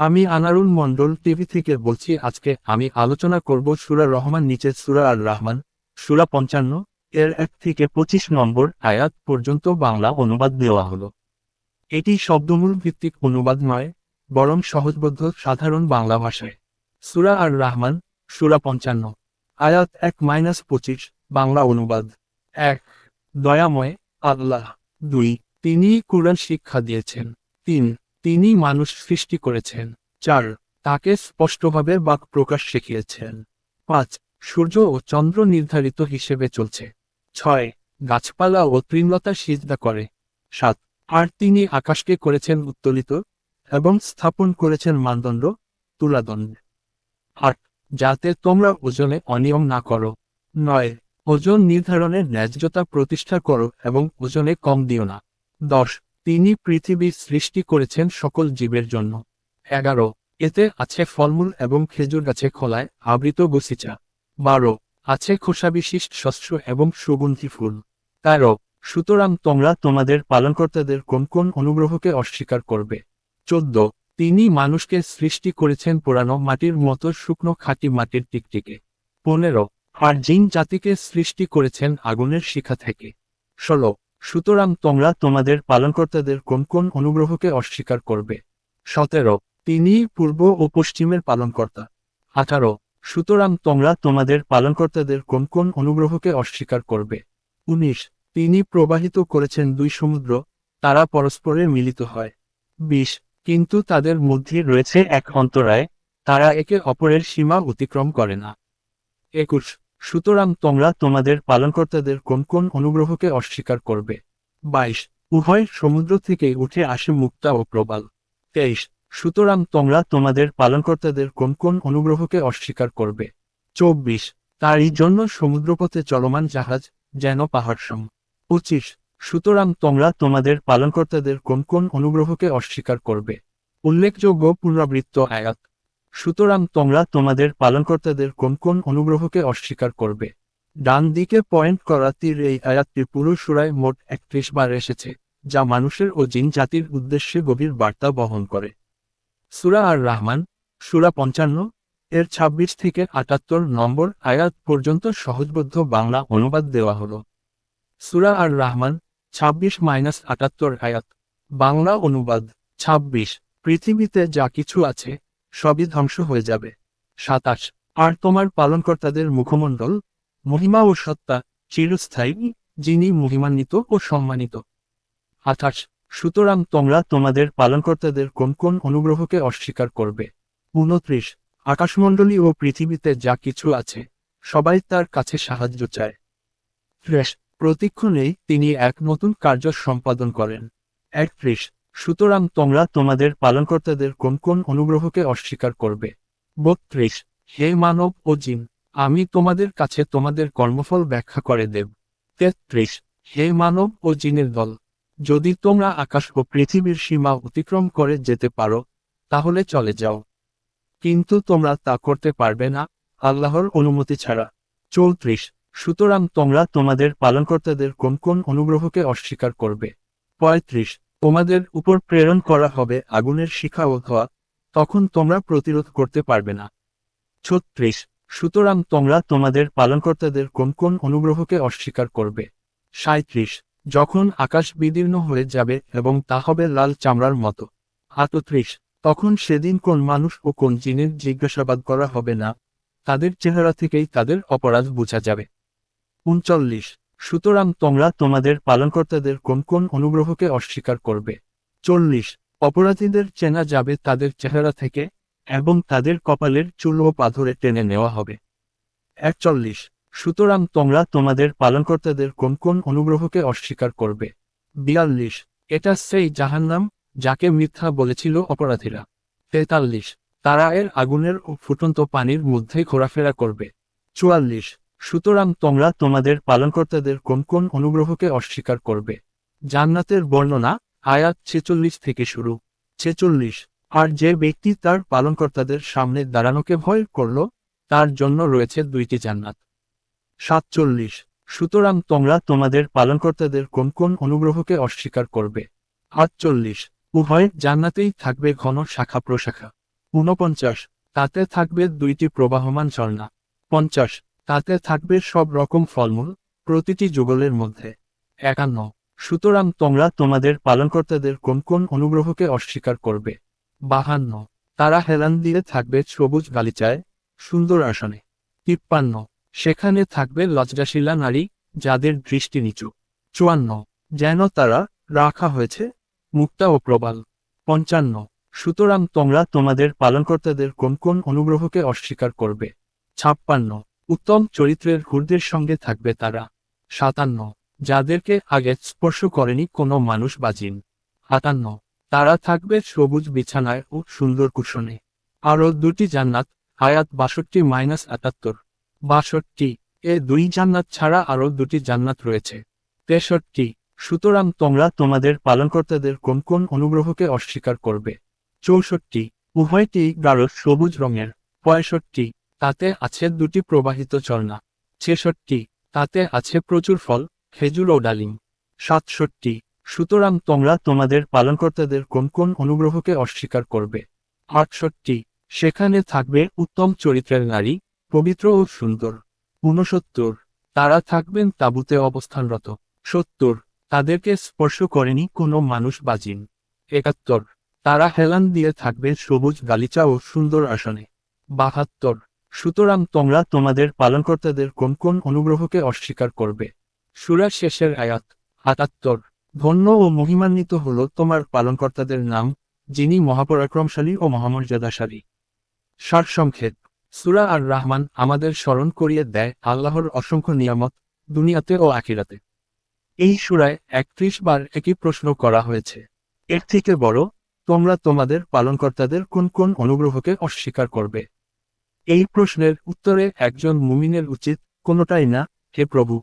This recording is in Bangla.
আমি আনারুল মন্ডল টিভি থেকে বলছি, আজকে আমি আলোচনা করব সুরা রহমান নিচের সুরা আর রহমান, সুরা পঞ্চান্ন, এর এক থেকে পঁচিশ নম্বর আয়াত পর্যন্ত বাংলা অনুবাদ দেওয়া হলো। এটি শব্দমূল ভিত্তিক অনুবাদ নয়, বরং সহজবোধ্য সাধারণ বাংলা ভাষায়। সুরা আর রহমান, সুরা পঞ্চান্ন, আয়াত এক মাইনাস পঁচিশ, বাংলা অনুবাদ। এক, দয়াময় আল্লাহ। দুই তিনি কুরআন শিক্ষা দিয়েছেন। তিন তিনি মানুষ সৃষ্টি করেছেন। চার, তাকে স্পষ্টভাবে বাক প্রকাশ শিখিয়েছেন। পাঁচ, সূর্য ও চন্দ্র নির্ধারিত হিসেবে চলছে। ছয়, গাছপালা ও তৃণলতা সিজদা করে। সাত, আর তিনি আকাশকে করেছেন উত্তোলিত এবং স্থাপন করেছেন মানদণ্ড, তুলাদণ্ড। আট, যাতে তোমরা ওজনে অনিয়ম না করো। নয়, ওজন নির্ধারণের ন্যায্যতা প্রতিষ্ঠা করো এবং ওজনে কম দিও না। দশ তিনি পৃথিবীর সৃষ্টি করেছেন সকল জীবের জন্য। এগারো, এতে আছে ফলমূল এবং খেজুর গাছে খোলায় আবৃত বসিচা বারো, আছে খোসাবিশিষ্ট শস্য এবং সুগন্ধি ফুল। তেরো, সুতরাং তোমরা তোমাদের পালনকর্তাদের কোন কোন অনুগ্রহকে অস্বীকার করবে? চোদ্দ, তিনি মানুষকে সৃষ্টি করেছেন পোড়ানো মাটির মতো শুকনো খাঁটি মাটির টিকটিকে। পনেরো, আর জিন জাতিকে সৃষ্টি করেছেন আগুনের শিখা থেকে। ষোলো সুতরাং তোমরা তোমাদের পালনকর্তাদের কোন কোন অনুগ্রহকে অস্বীকার করবে? সতেরো, তিনি পূর্ব ও পশ্চিমের পালনকর্তা। আঠারো, সুতরাং তোমরা তোমাদের পালনকর্তাদের কোন কোন অনুগ্রহকে অস্বীকার করবে? উনিশ, তিনি প্রবাহিত করেছেন দুই সমুদ্র, তারা পরস্পরে মিলিত হয়। বিশ, কিন্তু তাদের মধ্যে রয়েছে এক অন্তরায়, তারা একে অপরের সীমা অতিক্রম করে না। একুশ সুতরাং তোমরা তোমাদের পালনকর্তাদের কোন কোন অনুগ্রহকে অস্বীকার করবে? বাইশ, উভয় সমুদ্র থেকে উঠে আসে মুক্তা ও প্রবাল। তেইশ, সুতরাং তোমরা তোমাদের পালনকর্তাদের কোন কোন অনুগ্রহকে অস্বীকার করবে? চব্বিশ, তারই জন্য সমুদ্রপথে চলমান জাহাজ যেন পাহাড়সম। পঁচিশ, সুতরাং তোমরা তোমাদের পালনকর্তাদের কোন কোন অনুগ্রহকে অস্বীকার করবে? উল্লেখযোগ্য পুনরাবৃত্ত আয়াত। সুতরাং তোমরা তোমাদের পালনকর্তাদের কোন কোন অনুগ্রহকে অস্বীকার করবে? ডান দিকে পয়েন্ট করা তীর এই আয়াতটি পুরো সুরায় মোট একত্রিশ বার এসেছে, যা মানুষের ও জিন জাতির উদ্দেশ্যে গভীর বার্তা বহন করে। সুরা আর রাহমান সুরা পঞ্চান্ন, এর ২৬ থেকে আটাত্তর নম্বর আয়াত পর্যন্ত সহজবদ্ধ বাংলা অনুবাদ দেওয়া হলো। সুরা আর রাহমান ২৬ মাইনাস আটাত্তর আয়াত, বাংলা অনুবাদ ২৬ পৃথিবীতে যা কিছু আছে সবই ধ্বংস হয়ে যাবে। সাতাশ। আর তোমার পালনকর্তাদের মুখমণ্ডল, মহিমা ও সত্তা চিরস্থায়ী, যিনি মহিমান্বিত ও সম্মানিত। আঠাশ। সুতরাং তোমরা তোমাদের পালনকর্তাদের কোন কোন অনুগ্রহকে অস্বীকার করবে? উনত্রিশ। আকাশমণ্ডলী ও পৃথিবীতে যা কিছু আছে, সবাই তার কাছে সাহায্য চায়। ত্রিশ। প্রতিক্ষণেই তিনি এক নতুন কার্য সম্পাদন করেন। একত্রিশ। সুতরাং তোমরা তোমাদের পালনকর্তাদের কোন কোন অনুগ্রহকে অস্বীকার করবে? বত্রিশ, হে মানব ও জিন, আমি তোমাদের কাছে তোমাদের কর্মফল ব্যাখ্যা করে দেব। তেত্রিশ, হে মানব ও জিনের দল, যদি তোমরা আকাশ ও পৃথিবীর সীমা অতিক্রম করে যেতে পারো, তাহলে চলে যাও। কিন্তু তোমরা তা করতে পারবে না, আল্লাহর অনুমতি ছাড়া। চৌত্রিশ, সুতরাং তোমরা তোমাদের পালনকর্তাদের কোন কোন অনুগ্রহকে অস্বীকার করবে? পঁয়ত্রিশ তোমাদের উপর প্রেরণ করা হবে আগুনের শিখা ও ধোয়া তখন তোমরা প্রতিরোধ করতে পারবে না। ছত্রিশ, সুতরাং তোমরা তোমাদের পালনকর্তাদের কোন কোন অনুগ্রহকে অস্বীকার করবে? সাঁত্রিশ যখন আকাশ বিদীর্ণ হয়ে যাবে এবং তা হবে লাল চামড়ার মতো। আটত্রিশ, তখন সেদিন কোন মানুষ ও কোন জিনের জিজ্ঞাসাবাদ করা হবে না, তাদের চেহারা থেকেই তাদের অপরাধ বোঝা যাবে। উনচল্লিশ সুতরাং তোমরা তোমাদের পালনকর্তাদের কোন কোন অনুগ্রহকে অস্বীকার করবে? চল্লিশ, অপরাধীদের চেনা যাবে তাদের চেহারা থেকে এবং তাদের কপালের চুল ও পাথরে টেনে নেওয়া হবে। একচল্লিশ, সুতরাং তোমরা তোমাদের পালনকর্তাদের কোন কোন অনুগ্রহকে অস্বীকার করবে? বিয়াল্লিশ, এটা সেই জাহান্নাম যাকে মিথ্যা বলেছিল অপরাধীরা। তেতাল্লিশ, তারা এর আগুনের ও ফুটন্ত পানির মধ্যে ঘোরাফেরা করবে। চুয়াল্লিশ সুতরাং তোমরা তোমাদের পালনকর্তাদের কোন কোন অনুগ্রহকে অস্বীকার করবে? জান্নাতের বর্ণনা, আয়াত ছেচল্লিশ থেকে শুরু। ছেচল্লিশ, আর যে ব্যক্তি তার পালনকর্তাদের সামনে দাঁড়ানোকে ভয় করল, তার জন্য রয়েছে দুইটি জান্নাত। সাতচল্লিশ, সুতরাং তোমরা তোমাদের পালনকর্তাদের কোন কোন অনুগ্রহকে অস্বীকার করবে? আটচল্লিশ, উভয় জান্নাতেই থাকবে ঘন শাখা প্রশাখা। ঊনপঞ্চাশ, তাতে থাকবে দুইটি প্রবাহমান ঝর্ণা। পঞ্চাশ তাতে থাকবে সব রকম ফলমূল, প্রতিটি যুগলের মধ্যে। একান্ন। সুতরাং তোমরা তোমাদের পালনকর্তাদের কোন কোন অনুগ্রহকে অস্বীকার করবে? বাহান্ন। তারা হেলান দিয়ে থাকবে সবুজ গালিচায়, সুন্দর আসনে। তিপ্পান্ন। সেখানে থাকবে লজ্জাশীলা নারী, যাদের দৃষ্টি নিচু। চুয়ান্ন। যেন তারা রাখা হয়েছে, মুক্তা ও প্রবাল। পঞ্চান্ন। সুতরাং তোমরা তোমাদের পালনকর্তাদের কোন কোন অনুগ্রহকে অস্বীকার করবে? ছাপ্পান্ন। উত্তম চরিত্রের হুরদের সঙ্গে থাকবে তারা। সাতান্ন। যাদেরকে আগে স্পর্শ করেনি কোনো মানুষ বা জিন। আটান্ন। তারা থাকবে সবুজ বিছানায় ও সুন্দর কুশনে। আরও দুটি জান্নাত আয়াত বাষট্টি মাইনাস আটাত্তর। বাষট্টি। এ দুই জান্নাত ছাড়া আরও দুটি জান্নাত রয়েছে। তেষট্টি। সুতরাং তোমরা তোমাদের পালনকর্তাদের কোন কোন অনুগ্রহকে অস্বীকার করবে? চৌষট্টি। উভয়টি গাঢ় সবুজ রঙের। পঁয়ষট্টি। তাতে আছে দুটি প্রবাহিত ঝর্ণা, ছেষট্টি, তাতে আছে প্রচুর ফল, খেজুর ও ডালিম। সাতষট্টি, সুতরাং তোমরা তোমাদের পালনকর্তাদের কোন কোন অনুগ্রহকে অস্বীকার করবে? আটষট্টি, সেখানে থাকবে উত্তম চরিত্রের নারী, পবিত্র ও সুন্দর। ঊনসত্তর, তারা থাকবেন তাঁবুতে অবস্থানরত। সত্তর, তাদেরকে স্পর্শ করেনি কোনো মানুষ বা জিন। একাত্তর, তারা হেলান দিয়ে থাকবে সবুজ গালিচা ও সুন্দর আসনে। বাহাত্তর সুতরাং তোমরা তোমাদের পালনকর্তাদের কোন কোন অনুগ্রহকে অস্বীকার করবে? সুরা শেষের আয়াত আটাত্তর ধন্য ও মহিমান্বিত হল তোমার পালনকর্তাদের নাম, যিনি মহাপরাক্রমশালী ও মহামর্যাদাশালী। সারসংক্ষেপ, সুরা আর রাহমান আমাদের স্মরণ করিয়ে দেয় আল্লাহর অসংখ্য নিয়ামত, দুনিয়াতে ও আখিরাতে। এই সুরায় একত্রিশ বার একই প্রশ্ন করা হয়েছে। এর থেকে বড়, তোমরা তোমাদের পালনকর্তাদের কোন কোন অনুগ্রহকে অস্বীকার করবে? এই প্রশ্নের উত্তরে একজন মুমিনের উচিত কোনোটাই না হে প্রভু।